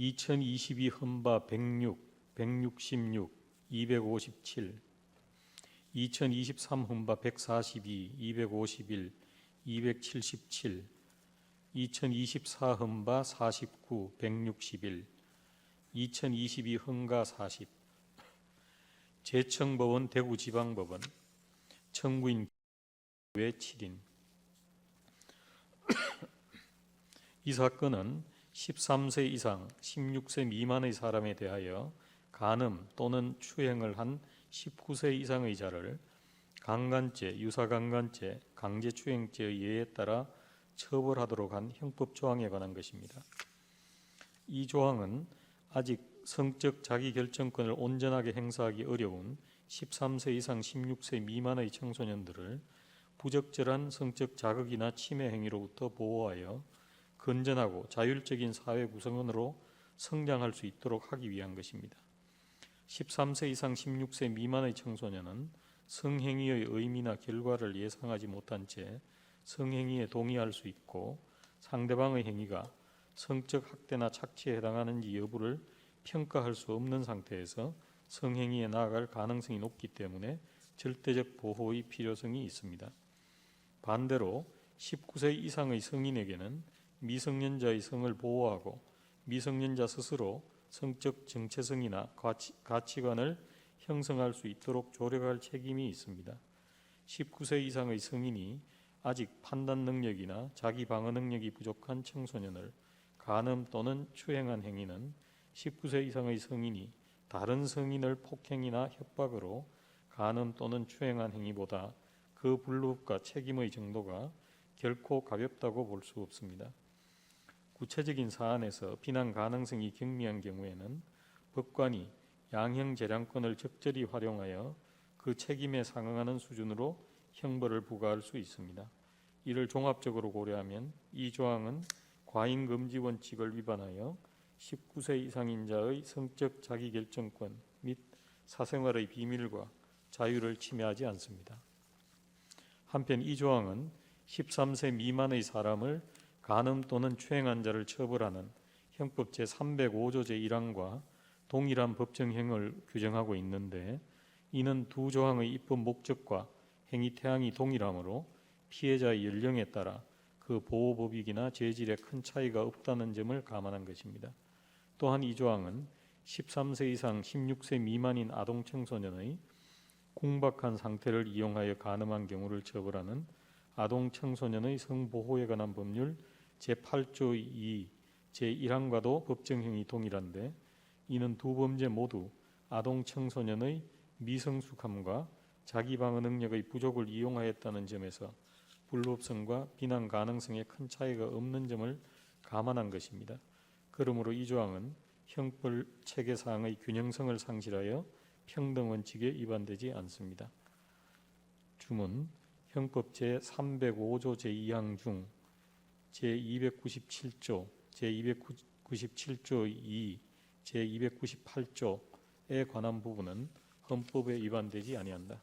2022 헌바 106, 166, 257, 2023 헌바 142, 251, 277, 2024 헌바 49, 161, 2022 헌가 40, 제청법원 대구지방법원, 청구인 외 7인. 이 사건은 13세 이상 16세 미만의 사람에 대하여 간음 또는 추행을 한 19세 이상의 자를 강간죄, 유사강간죄, 강제추행죄의 예에 따라 처벌하도록 한 형법 조항에 관한 것입니다. 이 조항은 아직 성적 자기 결정권을 온전하게 행사하기 어려운 13세 이상 16세 미만의 청소년들을 부적절한 성적 자극이나 침해 행위로부터 보호하여 건전하고 자율적인 사회 구성원으로 성장할 수 있도록 하기 위한 것입니다. 13세 이상 16세 미만의 청소년은 성행위의 의미나 결과를 예상하지 못한 채 성행위에 동의할 수 있고 상대방의 행위가 성적 학대나 착취에 해당하는지 여부를 평가할 수 없는 상태에서 성행위에 나아갈 가능성이 높기 때문에 절대적 보호의 필요성이 있습니다. 반대로 19세 이상의 성인에게는 미성년자의 성을 보호하고 미성년자 스스로 성적 정체성이나 가치, 가치관을 형성할 수 있도록 조력할 책임이 있습니다. 19세 이상의 성인이 아직 판단 능력이나 자기 방어 능력이 부족한 청소년을 간음 또는 추행한 행위는 19세 이상의 성인이 다른 성인을 폭행이나 협박으로 간음 또는 추행한 행위보다 그 불법과 책임의 정도가 결코 가볍다고 볼 수 없습니다. 구체적인 사안에서 비난 가능성이 경미한 경우에는 법관이 양형 재량권을 적절히 활용하여 그 책임에 상응하는 수준으로 형벌을 부과할 수 있습니다. 이를 종합적으로 고려하면 이 조항은 과잉 금지 원칙을 위반하여 19세 이상인 자의 성적 자기결정권 및 사생활의 비밀과 자유를 침해하지 않습니다. 한편 이 조항은 13세 미만의 사람을 간음 또는 추행한 자를 처벌하는 형법 제 305조 제 1항과 동일한 법정형을 규정하고 있는데 이는 두 조항의 입법 목적과 행위 태양이 동일하므로 피해자의 연령에 따라 그 보호 법익이나 재질에 큰 차이가 없다는 점을 감안한 것입니다. 또한 이 조항은 13세 이상 16세 미만인 아동 청소년의 궁박한 상태를 이용하여 간음한 경우를 처벌하는 아동 청소년의 성보호에 관한 법률 제8조 2 제1항과도 법정형이 동일한데 이는 두 범죄 모두 아동 청소년의 미성숙함과 자기 방어 능력의 부족을 이용하였다는 점에서 불법성과 비난 가능성에 큰 차이가 없는 점을 감안한 것입니다. 그러므로 이 조항은 형벌 체계 사항의 균형성을 상실하여 평등 원칙에 위반되지 않습니다. 주문 형법 제 305조 제2항 중 제297조, 제297조 2, 제298조에 관한 부분은 헌법에 위반되지 아니한다.